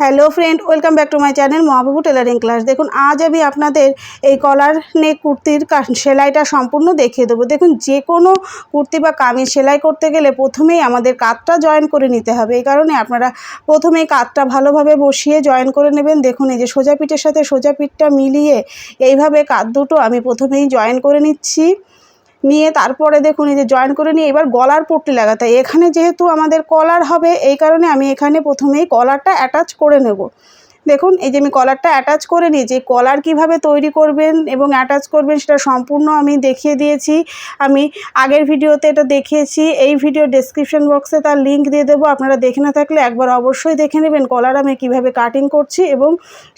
Hello friend welcome back to my channel Mahababu tailoring class দেখুন, আজ আমি আপনাদের এই কলার নেক কুর্তির সেলাইটা সম্পূর্ণ দেখিয়ে দেবো। দেখুন যে কোনো কুর্তি বা কামিজ সেলাই করতে গেলে প্রথমেই আমাদের কাতটা জয়েন করে নিতে হবে। এই কারণে আপনারা প্রথমেই কাতটা ভালোভাবে বসিয়ে জয়েন করে নেবেন। দেখুন, এই যে সোজা পিঠের সাথে সোজা পিঠটা মিলিয়ে এইভাবে কাত দুটো আমি প্রথমেই জয়েন করে নিচ্ছি। নিয়ে তারপরে দেখুন এই যে জয়েন করে নিয়ে এবার গলার পট্টি লাগাতে। এখানে যেহেতু আমাদের কলার হবে, এই কারণে আমি এখানে প্রথমেই কলারটা অ্যাটাচ করে নেব দেখুন, এই যে আমি কলারটা অ্যাটাচ করে নিয়েছি কলার কীভাবে তৈরি করবেন এবং অ্যাটাচ করবেন সেটা সম্পূর্ণ আমি দেখিয়ে দিয়েছি। আমি আগের ভিডিওতে এটা দেখিয়েছি, এই ভিডিও ডেসক্রিপশন বক্সে তার লিংক দিয়ে দেবো। আপনারা দেখে না থাকলে একবার অবশ্যই দেখে নেবেন কলার আমি কীভাবে কাটিং করছি এবং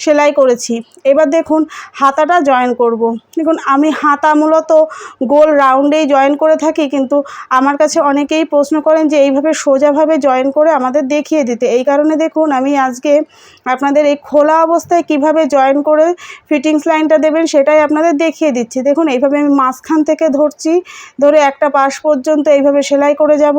সেলাই করেছি। এবার দেখুন, হাতাটা জয়েন করব। দেখুন, আমি হাতা মূলত গোল রাউন্ডেই জয়েন করে থাকি, কিন্তু আমার কাছে অনেকেই প্রশ্ন করেন যে এইভাবে সোজাভাবে জয়েন করে আমাদের দেখিয়ে দিতে। এই কারণে দেখুন, আমি আজকে আপনাদের এই খোলা অবস্থায় কীভাবে জয়েন করে ফিটিংস লাইনটা দেবেন সেটাই আপনাদের দেখিয়ে দিচ্ছি। দেখুন, এইভাবে আমি মাঝখান থেকে ধরছি, ধরে একটা পাশ পর্যন্ত এইভাবে সেলাই করে যাব।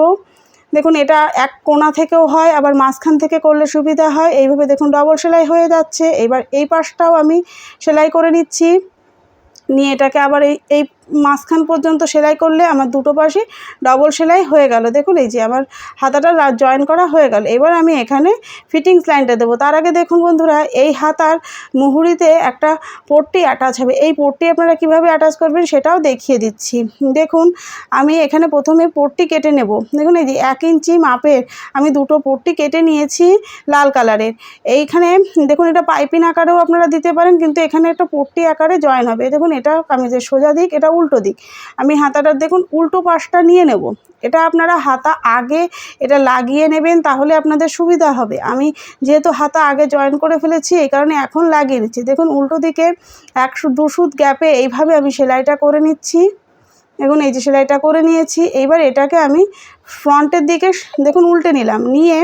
দেখুন, এটা এক কোণা থেকেও হয়, আবার মাঝখান থেকে করলে সুবিধা হয়। এইভাবে দেখুন ডবল সেলাই হয়ে যাচ্ছে। এবার এই পাশটাও আমি সেলাই করে নিচ্ছি। নিয়ে এটাকে আবার এই এই মাঝখান পর্যন্ত সেলাই করলে আমার দুটো পাশে ডবল সেলাই হয়ে গেল। দেখুন, এই যে আমার হাতাটা জয়েন করা হয়ে গেল। এবার আমি এখানে ফিটিংস লাইনটা দেবো। তার আগে দেখুন বন্ধুরা, এই হাতার মুহুরিতে একটা পট্টি অ্যাটাচ হবে। এই পট্টি আপনারা কীভাবে অ্যাটাচ করবেন সেটাও দেখিয়ে দিচ্ছি। দেখুন, আমি এখানে প্রথমে পট্টি কেটে নেব। দেখুন, এই যে এক ইঞ্চি মাপের আমি দুটো পট্টি কেটে নিয়েছি লাল কালারের। এইখানে দেখুন, এটা পাইপিং আকারেও আপনারা দিতে পারেন, কিন্তু এখানে একটা পট্টি আকারে জয়েন হবে। দেখুন এটা কামিজের সোজা দিক এটা উল্টো দিক। আমি হাতাটা দেখুন, উল্টো পাশটা নিয়ে নেব। এটা আপনারা হাতা আগে এটা লাগিয়ে নেবেন, তাহলে আপনাদের সুবিধা হবে। আমি যেহেতু হাতা আগে জয়েন করে ফেলেছি, এই কারণে এখন লাগিয়ে নিচ্ছি। দেখুন, উল্টো দিকে একশো দুশুদ গ্যাপে এইভাবে আমি সেলাইটা করে নিচ্ছি। দেখুন, এই যে সেলাইটা করে নিয়েছি। এইবার এটাকে আমি ফ্রন্টের দিকে, দেখুন, উল্টে নিলাম। নিয়ে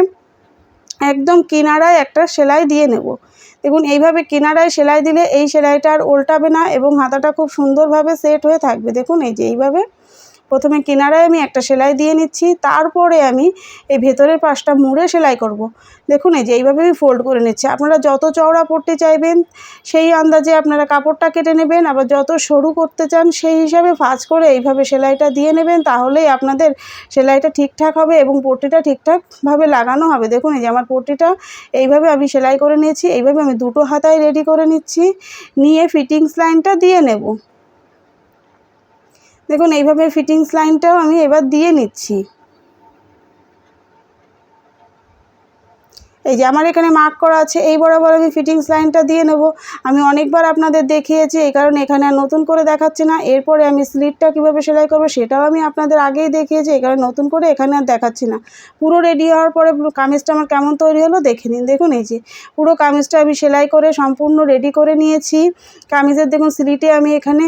একদম কিনারায় একটা সেলাই দিয়ে নেব। দেখুন, এইভাবে কিনারায় সেলাই দিলে এই সেলাইটা আর উল্টাবে না এবং হাতাটা খুব সুন্দরভাবে সেট হয়ে থাকবে। দেখুন, এই যে এইভাবে প্রথমে কিনারায় আমি একটা সেলাই দিয়ে নিচ্ছি, তারপরে আমি এই ভেতরের পাশটা মুড়ে সেলাই করব। দেখুন, এই যে এইভাবে আমি ফোল্ড করে নিচ্ছি। আপনারা যত চওড়া পড়তে চাইবেন, সেই আন্দাজে আপনারা কাপড়টা কেটে নেবেন, আবার যত সরু করতে চান, সেই হিসাবে ফাঁজ করে এইভাবে সেলাইটা দিয়ে নেবেন, তাহলেই আপনাদের সেলাইটা ঠিকঠাক হবে এবং পট্টিটা ঠিকঠাকভাবে লাগানো হবে। দেখুন, এই যে আমার পট্টিটা এইভাবে আমি সেলাই করে নিয়েছি, এইভাবে আমি দুটো হাতায় রেডি করে নিচ্ছি। নিয়ে ফিটিংস লাইনটা দিয়ে নেব। দেখুন এইভাবে ফিটিংস লাইনটাও আমি এবার দিয়ে নিচ্ছি। এই যে আমার এখানে মার্ক করা আছে, এই বরাবর আমি ফিটিংস লাইনটা দিয়ে নেব। আমি অনেকবার আপনাদের দেখিয়েছি, এই কারণে এখানে আর নতুন করে দেখাচ্ছি না। এরপরে আমি স্লিটটা কীভাবে সেলাই করব সেটাও আমি আপনাদের আগেই দেখিয়েছি, এই কারণে নতুন করে এখানে আর দেখাচ্ছি না। পুরো রেডি হওয়ার পরে কামিজটা আমার কেমন তৈরি হলো দেখে নিন। দেখুন, এই যে পুরো কামিজটা আমি সেলাই করে সম্পূর্ণ রেডি করে নিয়েছি। কামিজের দেখুন স্লিটে আমি এখানে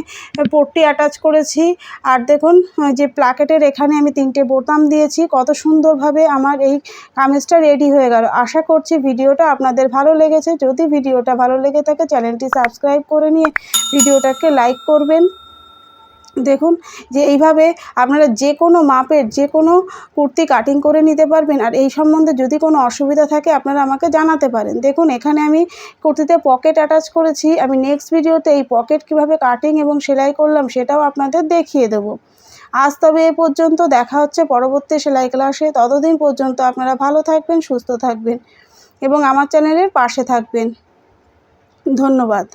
পট্টি অ্যাটাচ করেছি। আর দেখুন, যে প্লাকেটের এখানে আমি তিনটে বোতাম দিয়েছি। কত সুন্দরভাবে আমার এই কামিজটা রেডি হয়ে গেল। আশা করছি, ভিডিওটা আপনাদের ভালো লেগেছে, যদি ভিডিওটা ভালো লেগে থাকে, চ্যানেলটি সাবস্ক্রাইব করে নিয়ে ভিডিওটাকে লাইক করবেন। দেখুন, যে এইভাবে আপনারা যে কোনো মাপের, যে কোনো কুর্তি কাটিং করে নিতে পারবেন, আর এই সম্বন্ধে যদি কোনো অসুবিধা থাকে, আপনারা আমাকে জানাতে পারেন। দেখুন, এখানে আমি কুর্তিতে পকেট অ্যাটাচ করেছি, আমি নেক্সট ভিডিওতে এই পকেট কীভাবে কাটিং এবং সেলাই করলাম, সেটাও আপনাদের দেখিয়ে দেবো। আজ তবে এ পর্যন্ত দেখা হচ্ছে পরবর্তী সেলাই ক্লাসে। ততদিন পর্যন্ত আপনারা ভালো থাকবেন, সুস্থ থাকবেন এবং আমার চ্যানেলের পাশে থাকবেন। ধন্যবাদ।